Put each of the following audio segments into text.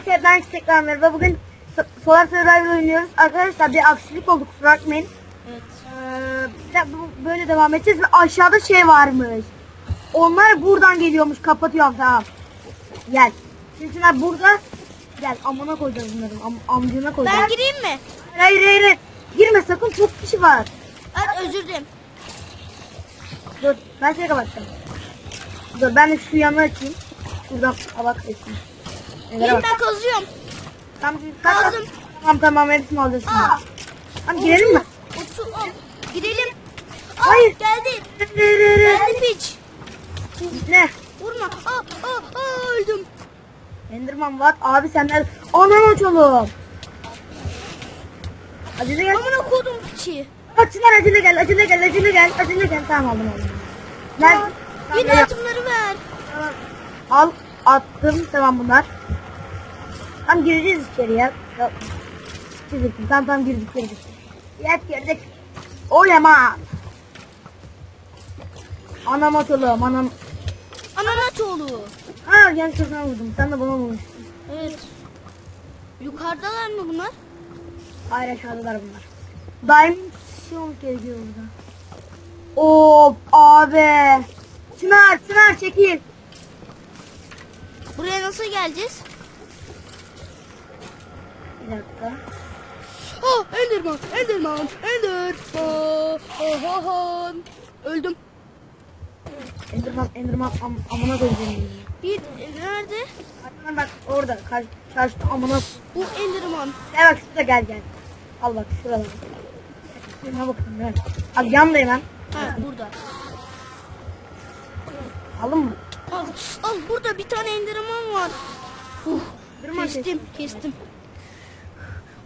Hepinize ben tekrar merhaba. Bugün So- Solar Survivor oynuyoruz. Arkadaşlar bir aksilik oldu kusura bakmayın. Evet. Ee, böyle devam edeceğiz ve aşağıda şey varmış. Onlar buradan geliyormuş. Kapatıyorum tamam. Gel. Şimdi şunlar burada. Gel amına koyacağız bunları. Am amcına koyacağız. Ben gireyim mi? Hayır hayır hayır. Girme sakın çok kişi var. Evet özür dilerim. Dur ben seni kapattım. Dur ben de şu yanı açayım. Şuradan hava etsin. Gelin ben kazıyorum. Tamam, Lazım. tamam tamam hepsini şimdi. Aa. Tamam girelim mi? Otur, al. Girelim. Aa, Hayır. Geldi. Geldi piç. Ne? Vurma. Aa, aa, aa, öldüm. Enderman var. Abi senler anam açalım. Acele gel. Amına kodum piçi. Bak Çınar acele gel. Acele gel. Acele gel. Acele gel. Tamam aldım aldım. Aa, Tamam, Yine gel. altınları ver. Tamam. Al. Attım. Tamam bunlar. Tam gireceğiz içeriye. Ya. Çizdik. Tamam tamam girdik girdik. Yet girdik. Olema. Anam atalım. Anam. Ananatoğlu. Ha yanlış sana vurdum. Sen de bana vurmuştun. Evet. Yukarıdalar mı bunlar? Hayır aşağıdalar bunlar. Şey olmuş gerekiyor burada. Oo abi. Çınar Çınar çekil. Buraya nasıl geleceğiz? Dakika. Oh, Enderman, Enderman, Enderman. Öldüm. Enderman Enderman am, amına koyacağım. Bir nerede? Hatta bak orada karşı çarşıda amına. Bu Enderman. Gel bak şurada gel gel. Al bak şurada. Şuna bakın gel. Abi yandayım ben. Ha burada. Aldın mı? Al, al burada bir tane Enderman var. Uh, Enderman kestim, kestim.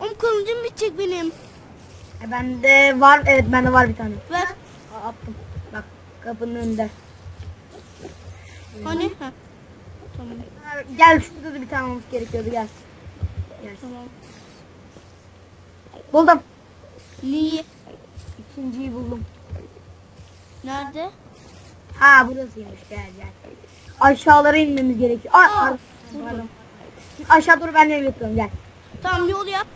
Oğlum kılıcım bitecek benim. E, bende var evet bende var bir tane. Ver. Aa, attım. Bak kapının önünde. Hani? Ha. Tamam. Ha, Gel şurada da bir tane olması gerekiyordu gel. Gel. Tamam. Buldum. Niye? İkinciyi buldum. Nerede? Ha burasıymış gel gel. Aşağılara inmemiz gerekiyor. Aa, Aa. Aşağı doğru ben de götürüyorum gel. Tamam yol yap.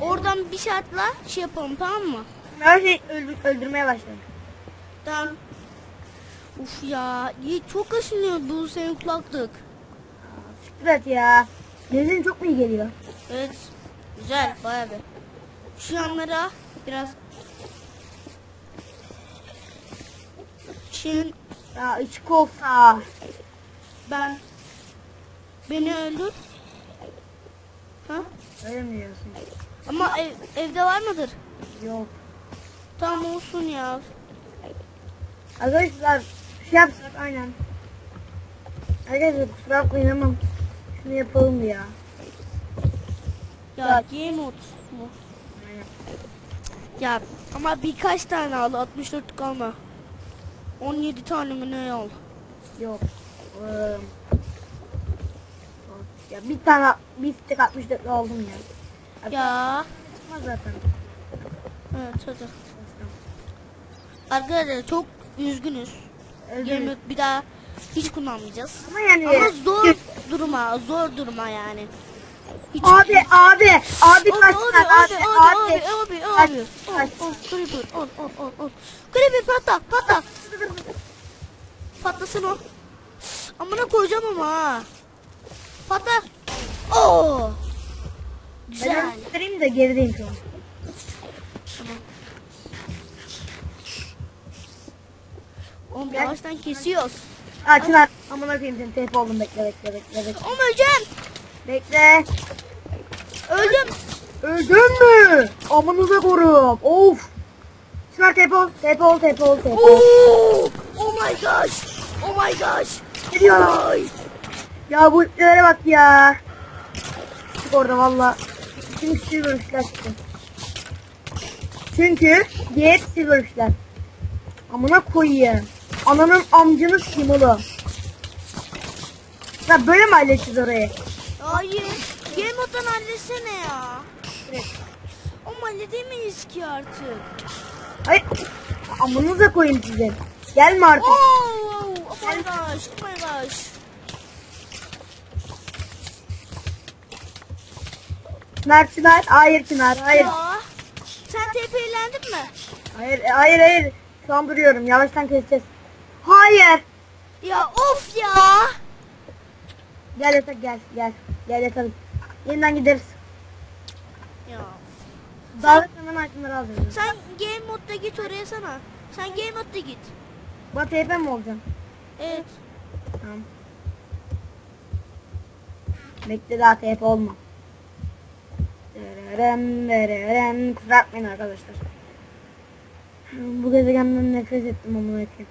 Oradan bir şartla şey yapalım tamam mı? Her şey öldür, öldürmeye başladı. Tamam. Uf ya, iyi çok kaşınıyor bu senin kulaklık. Şükür et ya. Benzin çok mu iyi geliyor? Evet. Güzel, bayağı bir. Şu yanlara biraz Şimdi Ya içik olsa. ben beni öldür. Ha? Öyle mi diyorsun? Ama ev, evde var mıdır? Yok. Tamam olsun ya. Arkadaşlar şey yapsak aynen. Arkadaşlar kusura bakmayın ama şunu yapalım ya. Ya game mode mu? Aynen. Ya ama birkaç tane al 64 kalma. 17 tane mi ne al? Yok. Ee, ya bir tane bir tek 64 aldım ya. Ya. Çıkmaz zaten. Evet hadi. Arkadaşlar çok üzgünüz. Dilerim. mode bir daha hiç kullanmayacağız. Ama yani Ama zor duruma, zor duruma yani. Hiç Abi abi abi Abi, kaç abi, abi, abi abi, abi, abi. Al, Creeper, al, al, al, al. Creeper patla, patla. Patlasın o. Amına koyacağım ama ha. Patla. Oo. Güzel. Ben göstereyim de gerideyim şu an. Oğlum yavaştan kesiyoruz. Aa Çınar amına koyayım seni teyp oldum bekle bekle bekle bekle. Oğlum öleceğim. Bekle. Öldüm. Öldün mü? Amınıza korum. Of. Çınar teyp ol teyp ol teyp ol teyp ol. Oh my gosh. Oh my gosh. Ne diyor? Ay. Ya bu itlere bak ya. Çık orada valla. Çünkü silverfishler çıktı. Çünkü diğer silverfishler. Amına koyayım. Ananın amcını kim oğlum? Ya böyle mi halledeceğiz orayı? Hayır. Mode'dan halletsene ya. Oğlum halledemeyiz ki artık. Hayır. Amınıza koyayım size. Gelme artık. Oh, oh my gosh, oh my gosh. Çınar Çınar. Hayır Çınar. Hayır. Ya. Sen TP'lendin mi? Hayır hayır hayır. Şu an duruyorum. Yavaştan keseceğiz. Hayır. Ya of ya. Gel yatak gel gel. Gel yatalım. Yeniden gideriz. Ya. Davet hemen itemleri alacağız. Sen game modda git oraya sana. Sen game modda git. Bana TP mi olacağım? Evet. Tamam. Bekle daha TP olma. Dereren, dereren. Kusura bakmayın arkadaşlar. Bu gezegenden nefret ettim onu ekip.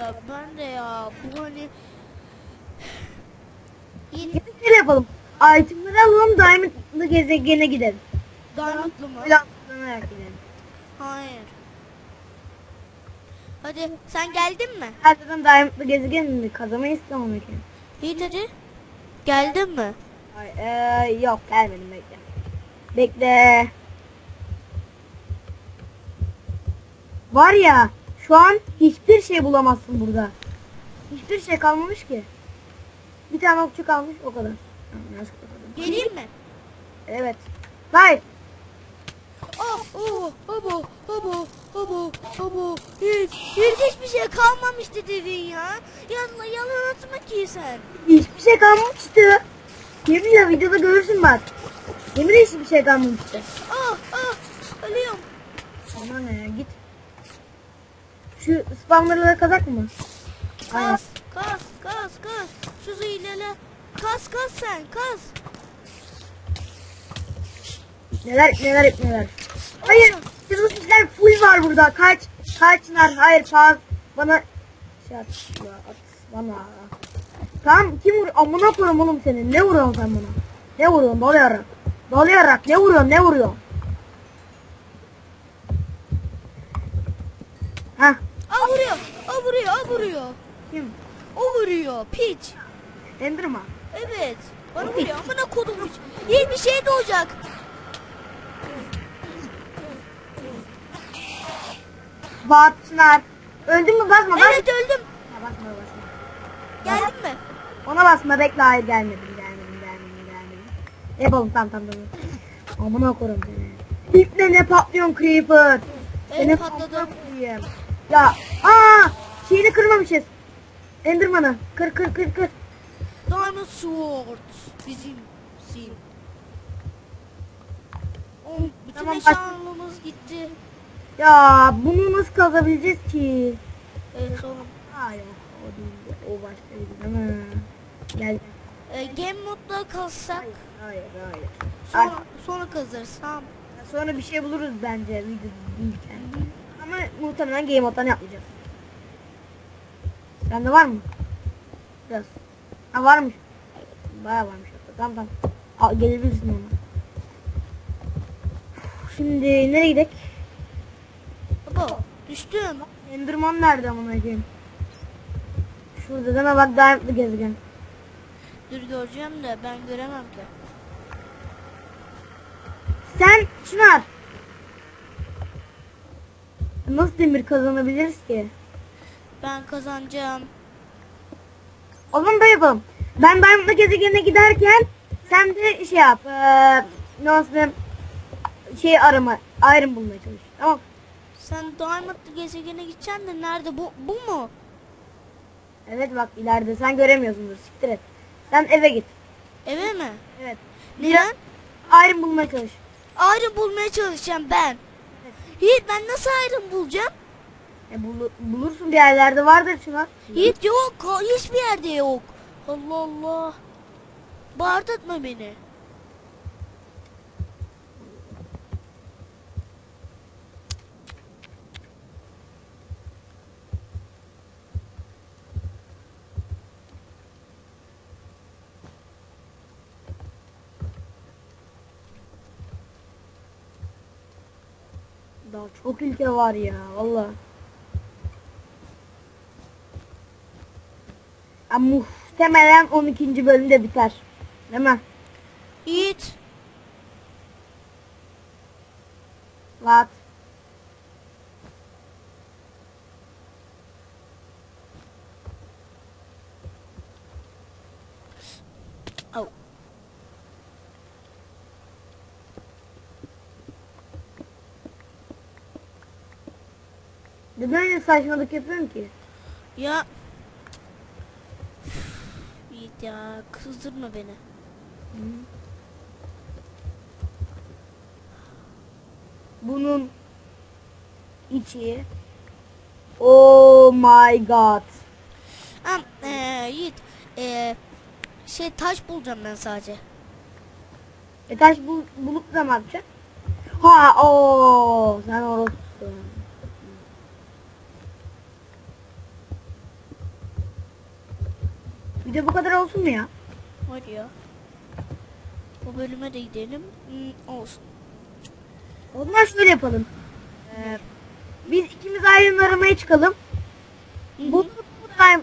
Ya ben de ya bu hani Yeni Yine şöyle yapalım. Itemleri alalım Diamond'lı gezegene gidelim. Diamond'lı mı? Öyle atlanarak gidelim. Hayır. Hadi sen geldin mi? Zaten Diamond'lı gezegenini kazanmayı ekip. İyi hadi. Geldin mi? Ay, eee, yok gelmedim bekle. Bekle. Var ya şu an hiçbir şey bulamazsın burada. Hiçbir şey kalmamış ki. Bir tane okçu kalmış o kadar. Geleyim mi? Evet. Hayır. Oh, oh, abo, abo, abo, abo. Hiç, hiç hiçbir şey kalmamıştı dedin ya. Yalan, yalan atma ki sen. Hiçbir şey kalmamıştı. Yeminle videoda görürsün bak. Yeminle hiçbir şey kalmamıştı. Ah, ah, ölüyorum. Aman ya git. Şu spamları kazak mı? Aynen. Kas, kas, kas, kas. Şu zilele. Kas, kas sen, kas. Neler neler neler. Hayır. Kızıl işler full var burada. Kaç. Kaçlar. Hayır paz. Bana şey at. Ya, at bana. Tamam kim vur? Amına koyayım oğlum senin. Ne vuruyorsun sen bana? Ne vuruyorsun? Dolayarak. Dolayarak. Ne vuruyorsun? Ne vuruyorsun? Hah. Aa vuruyor, aa vuruyor, aa vuruyor. Kim? O vuruyor, piç. Enderman. Evet. Bana vuruyor, amına kodum. İyi bir şey doğacak. Bat Çınar. Öldün mü basma. Bas. Evet öldüm. Ha, basma basma. Geldin mi? Ona basma bekle hayır gelmedim. Yapalım tamam tamam tamam. Amına koyayım seni. İple ne patlıyorsun Creeper? Evet patladı. amına koyayım. Ya aa şeyini kırmamışız. Enderman'ı kır kır kır kır. Diamond Sword bizim sim. Oh, bütün Tamam, eşyalarımız gitti. Ya bunu nasıl kazabileceğiz ki? Evet oğlum. Yok o değil o başkaydı değil mi? Gel. Ee, game modda kalsak Hayır hayır hayır. sonra, sonra kazırsam. Sonra bir şey buluruz bence video değilken. Ama muhtemelen game mode'dan yapmayacağız. Sende var mı? Biraz. Ha varmış. Baya varmış. Tamam tamam. Al, gelebilirsin ona. Şimdi nereye gidelim? Baba düştüm. Enderman nerede amına koyayım? Şurada deme bak Diamond'lı gezegen. Dur göreceğim de ben göremem ki. Sen Çınar. Nasıl demir kazanabiliriz ki? Ben kazanacağım. O zaman yapalım. Ben Diamond'lı gezegene giderken sen de şey yap. Eee nasıl? Şey arama. Iron bulmaya çalış. Tamam. Sen Diamond gezegene gideceksin de nerede bu bu mu? Evet bak ileride sen göremiyorsundur. Siktir et. Sen eve git. Eve mi? Evet. Neden? Iron bulmaya çalış. Ayrı bulmaya çalışacağım ben. Yiğit ben nasıl ayrım bulacağım? E, bulu- bulursun bir yerlerde vardır Çınar. Yiğit yok. Hiçbir yerde yok. Allah Allah. Bağırtma beni. Daha çok ülke var ya valla. Muhtemelen 12. bölümde biter. Değil mi? Yiğit. What? Au. Neden öyle saçmalık yapıyorsun ki? Ya. Yiğit ya kızdırma beni. Bunun içi. Oh my god. Am, eee Yiğit. eee, şey taş bulacağım ben sadece. E taş bul, bulup da mı yapacaksın? Ha o sen orası. De bu kadar olsun mu ya? Hadi ya. Bu bölüme de gidelim. Hmm, olsun. O zaman şöyle yapalım. Ee, biz ikimiz ayrı aramaya çıkalım. Hı hı. Bu bu da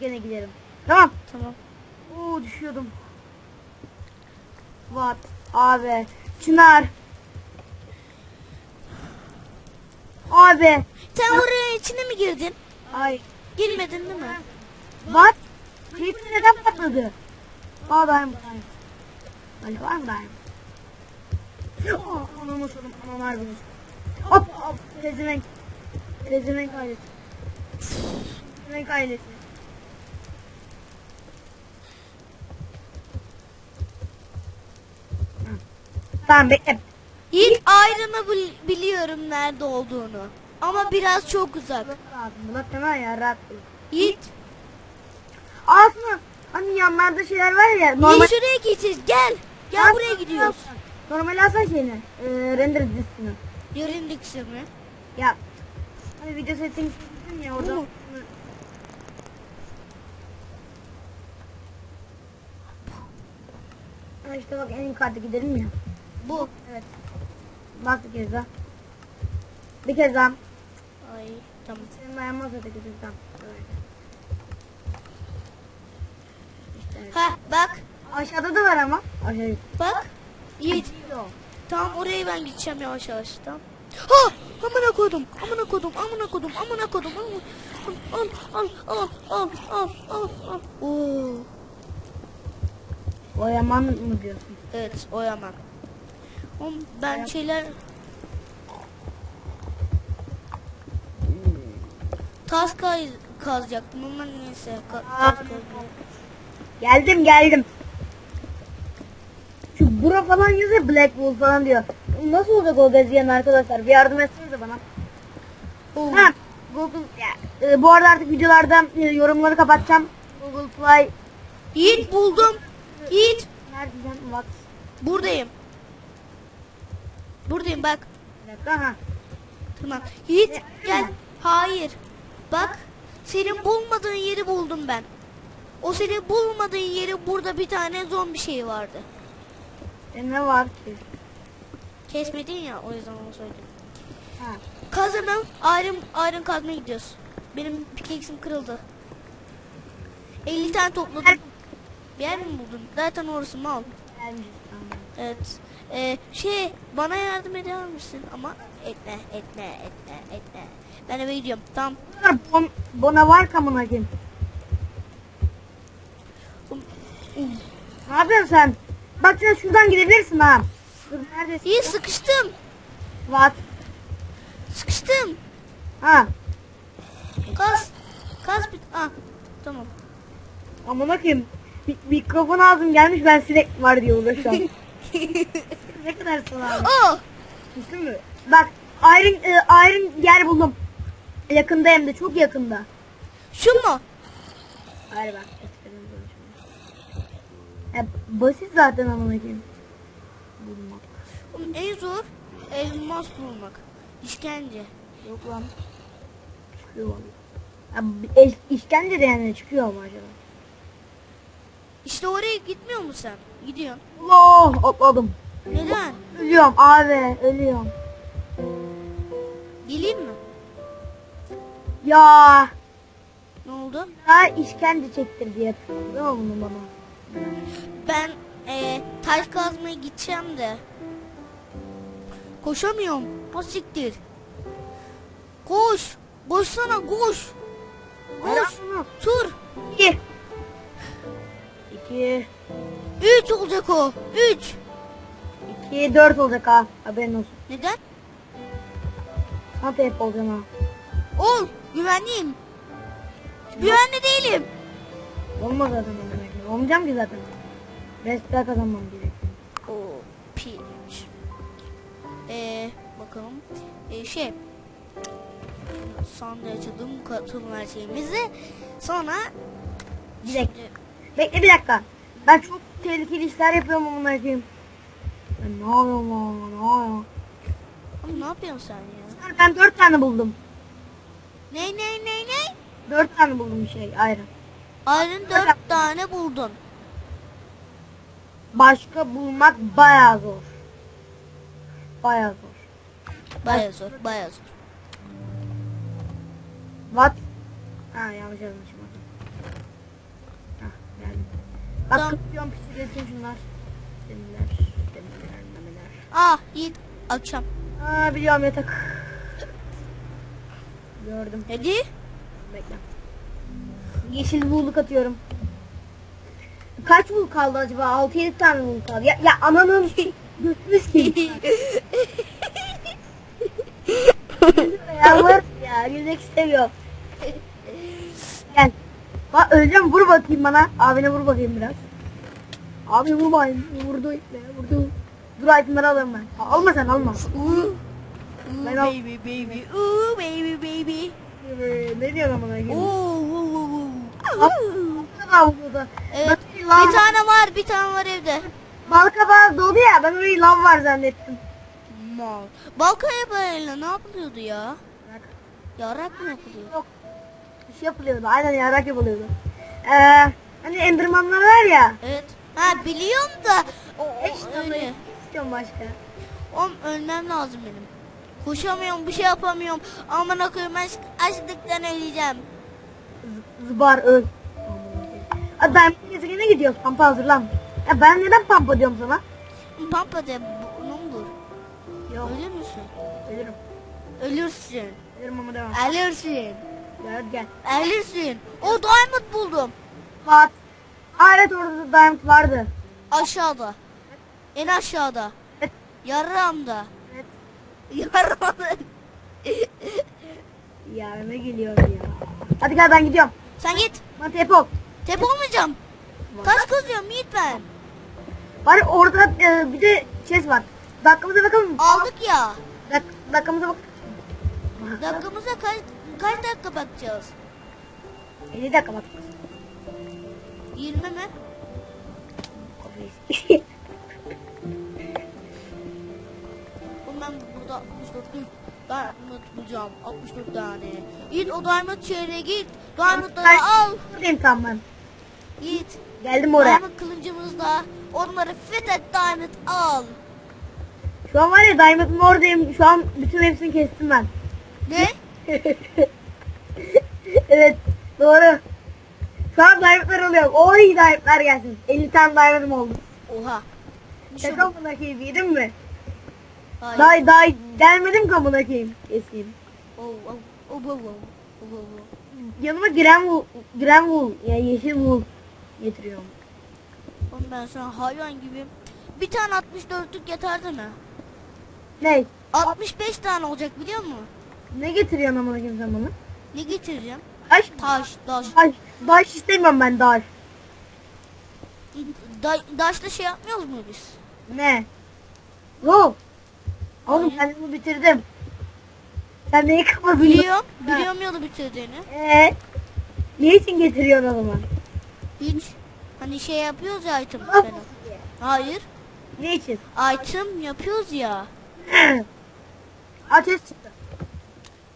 gene gidelim. Tamam. Tamam. Oo düşüyordum. What? Abi. Çınar. Abi. Sen oraya içine mi girdin? Ay. Girmedin değil mi? What? Creeper neden patladı? Aa daim daim. Hani var mı daim? Aa, Anamı sorun. Analar bunu. Hop hop. Pezevenk. Pezevenk ailesi. Pezevenk ailesi. Tamam bekle. Yiğit ayrımı bil- biliyorum nerede olduğunu. Ama biraz çok uzak. Lazım. Bulat sana ya rahat ol. Aslında hani yanlarda şeyler var ya. Normal. Yiğit şuraya geçeceğiz. Gel. Gel buraya gidiyoruz. Normal alsan şeyini. E, render dizisini. Yarın diksin mi? Ya hani video settings dedim ya orada. Ha işte bak en yukarıda gidelim ya. Bu. Evet. Bak bir kez daha. Bir kez daha. Ay tamam. Senin dayanmaz öteki kez daha. Evet. Ha bak. Aşağıda da var ama. Aşağıda. Bak. Yiğit. Tamam oraya ben gideceğim yavaş yavaş. Tamam. Ha! Amına koydum. Amına koydum. Amına koydum. Amına koydum. Al al al al al al al. Oo. O yaman mı diyorsun? Evet o yaman. Oğlum ben şeyler tas kaz kazacaktım ama neyse ka tas kazdım. Geldim geldim. Şu bura falan yazıyor Black Wool falan diyor. Nasıl olacak o gezeyen arkadaşlar? Bir yardım etsenize bana. Oo. Ha, Google ya, e, bu arada artık videolarda e, yorumları kapatacağım. Google Play Yiğit buldum. Yiğit nereden What? buradayım. Buradayım bak. Bir dakika ha. Tamam. Yiğit gel. Hayır. Bak. Senin bulmadığın yeri buldum ben. O senin bulmadığın yeri burada bir tane zombi şeyi vardı. E, ne var ki? Kesmedin ya o yüzden onu söyledim. Ha. Kaz hemen ayrım ayrım kazmaya gidiyoruz. Benim pickaxe'im kırıldı. 50 tane topladım. Bir yer mi buldun? Zaten orası mal. Evet. Ee, şey bana yardım eder misin? Ama etme etme etme etme. Ben eve gidiyorum. Tamam. Bon, bona var kamına kim? Ne yapıyorsun sen? Bak sen şuradan gidebilirsin ha. Dur neredesin? İyi sıkıştım. What? Sıkıştım. Ha. Kaz. Kaz bit. Ah. Tamam. Amına koyayım. Mi- mikrofon ağzım gelmiş ben sinek var diye uğraşıyorum. ne kadar sana abi. Oh. Düştün mü? Bak iron, e, iron yer buldum. Yakında hem de çok yakında. Şu mu? Hayır bak. Ya, basit zaten amına koyayım. Bulmak. Oğlum En zor elmas bulmak. İşkence. Yok lan. Çıkıyor. Ya, bir eş- işkence de yani çıkıyor mu acaba? İşte oraya gitmiyor musun sen? Gidiyorsun. Allah atladım. Neden? Ölüyorum abi ölüyorum. Geleyim mi? Ya Ne oldu? daha işkence çektir diye mu bunu bana? Ben eee taş kazmaya gideceğim de. Koşamıyorum. O siktir. Koş. Koşsana koş. Koş. Tur. İki. İki. Üç olacak o. Üç. İki dört olacak ha. Haberin olsun. Neden? Sana hep olacağım ha. Ol. Güvenliyim. Güvenli değilim. Olmaz koyayım. Olmayacağım ki zaten. Restler kazanmam gerekiyor. O pirinç. Ee, bakalım. Ee, şey. Sandığı açalım. Katılım her şeyimizi. Sonra Bir dakika. Bekle bir dakika. Ben çok tehlikeli işler yapıyorum amına koyayım. Ben ne yapıyorum lan? Ne yapıyorum? Oğlum ne yapıyorsun sen ya? Ben dört tane buldum. Ne ne ne ne? Dört tane buldum şey ayrı. Ayrın dört tane buldun. Başka bulmak bayağı zor. Bayağı zor. Baya zor, baya zor. What? Ha yanlış yazmışım. Hah geldim. Bak Tamam. kısıyorum pişiretim şunlar. Demirler, demirler, memeler. Ah, Yiğit akşam. Aa biliyorum yatak. Gördüm. Hadi. Bekle. Yeşil buğuluk atıyorum. Kaç bul kaldı acaba? 6-7 tane bul kaldı. Ya, ya ananın götünü sikeyim. ya var ya gülmek istemiyorum. Gel. Bak öleceğim vur bakayım bana. Abine vur bakayım biraz. Abi vur bakayım. Vurdu iple vurdu. Dur itemleri alırım ben. Alma sen alma. Al- baby baby, ooh baby baby. Ee, ne diyorsun amına Ooh, burada. Evet. Lav- Bir tane var, bir tane var evde. Balkabağı dolu ya ben orayı lav var zannettim. Mal. Balkaya böyle ne yapılıyordu ya? Yarak mı yapılıyor? Yok. Bir şey yapılıyordu. Aynen yarak yapılıyordu. Ee, hani endermanlar var ya. Evet. Ha biliyorum da. O, o, İşte öyle. istiyorum başka. Oğlum ölmem lazım benim. Koşamıyorum, bir şey yapamıyorum. Aman akıyım aç, açlıktan öleceğim. Zıbar öl. Hadi ben gezegene gidiyoruz. Pampa hazırlan. Ya ben neden pampa diyorum sana? Pampa de burnumdur. Yok. Ölür müsün? Ölürüm. Ölürsün. Ölürüm ama devam. Ölürsün. Gel gel. Ölürsün. O diamond buldum. Fat. Aa, evet orada da diamond vardı. Aşağıda. En aşağıda. Evet. Yarramda. Evet. Yarramda. Ya ne geliyor ya. Hadi gel ben gidiyorum. Sen git. Bana tep ol. Tep olmayacağım. Taş kazıyorum Yiğit ben. Var orada e, bir de chest var. Dakikamıza bakalım. Aldık ya. Dak dakikamıza bak. Dakikamıza kaç, kaç dakika bakacağız? 50 dakika bak. 20 mi? Oğlum ben burada 64 gün diamond bulacağım. 64 tane. Git o diamond şehre git. Diamondları Ben- al. Buradayım tamam ben. Git. Geldim oraya. Diamond kılıncımızla onları fethet diamond al. Şu an var ya Diamond'ın oradayım. Şu an bütün hepsini kestim ben. Ne? evet doğru. Şu an Diamond'lar alıyorum. Oy Diamond'lar gelsin. 50 tane Diamond'ım oldu. Oha. Şaka mı keyif yedim mi? Hayır. Daha, daha gelmedim ki amına koyayım. Keseyim. Oh, oh, oh, oh, oh, oh, oh, oh. Yanıma Grenwool, Grenwool yani yeşil wool getiriyorum. Oğlum ben sana hayvan gibi. Bir tane 64'lük yeterdi mi? Ne? 65 tane olacak biliyor musun? Ne getiriyorsun amına koyayım sen bana? Ne getireceğim? Taş. Taş, taş. Taş. Taş istemiyorum ben taş. Da, daşla şey yapmıyoruz mu biz? Ne? Yo. Oğlum ben bunu bitirdim. Sen neyi kapadın? Biliyorum. Biliyorum yolu bitirdiğini. Eee? Ne için getiriyorsun o zaman? Hiç. Hani şey yapıyoruz ya item falan. Hayır. Ne için? Item yapıyoruz ya. Ateş çıktı.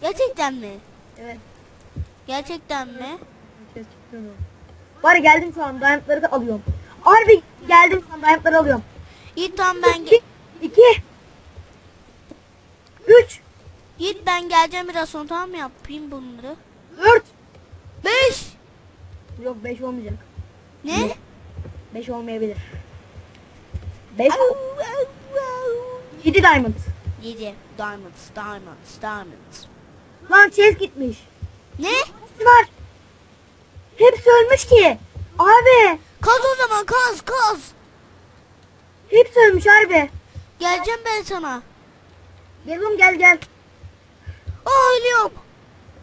Gerçekten mi? Evet. Gerçekten mi? Ateş çıktı. Var ya geldim şu an diamondları da alıyorum. Harbi geldim şu an diamondları alıyorum. Yiğit tamam ben İki. ge- iki, Üç. Yiğit ben geleceğim biraz sonra tamam mı yapayım bunları? Dört. 5 Yok beş olmayacak. Ne? Beş olmayabilir. Beş. Yedi diamond. 7 diamonds, diamonds, diamonds. Lan chest gitmiş. Ne? Var. Hepsi ölmüş ki. Abi. Kaz o zaman kaz kaz. Hepsi ölmüş harbi. Geleceğim ben sana. Gel oğlum gel gel. Aa ölüyorum.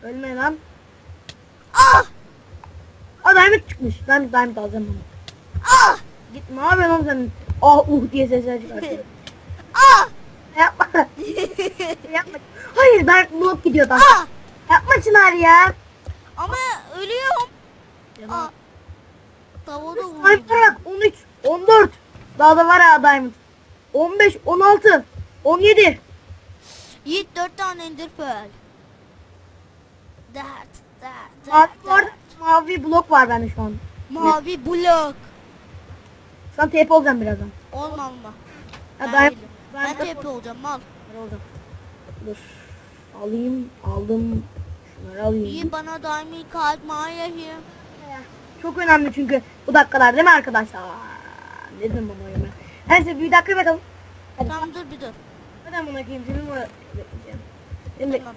Ölme lan. Ah! Aa diamond çıkmış. Ben diamond alacağım bunu. Ah! Git ne yapıyorsun oğlum sen? Ah uh diye sesler çıkartıyor. Ah! Yapma. Yapma. Hayır ben blok gidiyor tam. Ah! Yapma Çınar ya. Ama ölüyorum. Yalan. Ah! Tavuğu da vurdum. Diamond'lara bak 13, 14. Daha da var ya diamond. 15, 16, 17. Yiğit dört tane ender pearl. Dert, dert, Mavi dert, var. dert. Mavi blok var bende şu an. Mavi blok. Şu an TP olacağım birazdan. Olma olma. Ben, değilim. diamond ben TP olacağım mal. olacağım. Dur. Alayım, aldım. Şunları alayım. İyi bana daimi kalp mağayayım. Çok önemli çünkü bu dakikalar değil mi arkadaşlar? Dedim bana oyun ben? Neyse bir dakika bakalım. Hadi. Tamam dur bir dur. Hadi amına koyayım seni mi bekleyeceğim? Seni Tamam.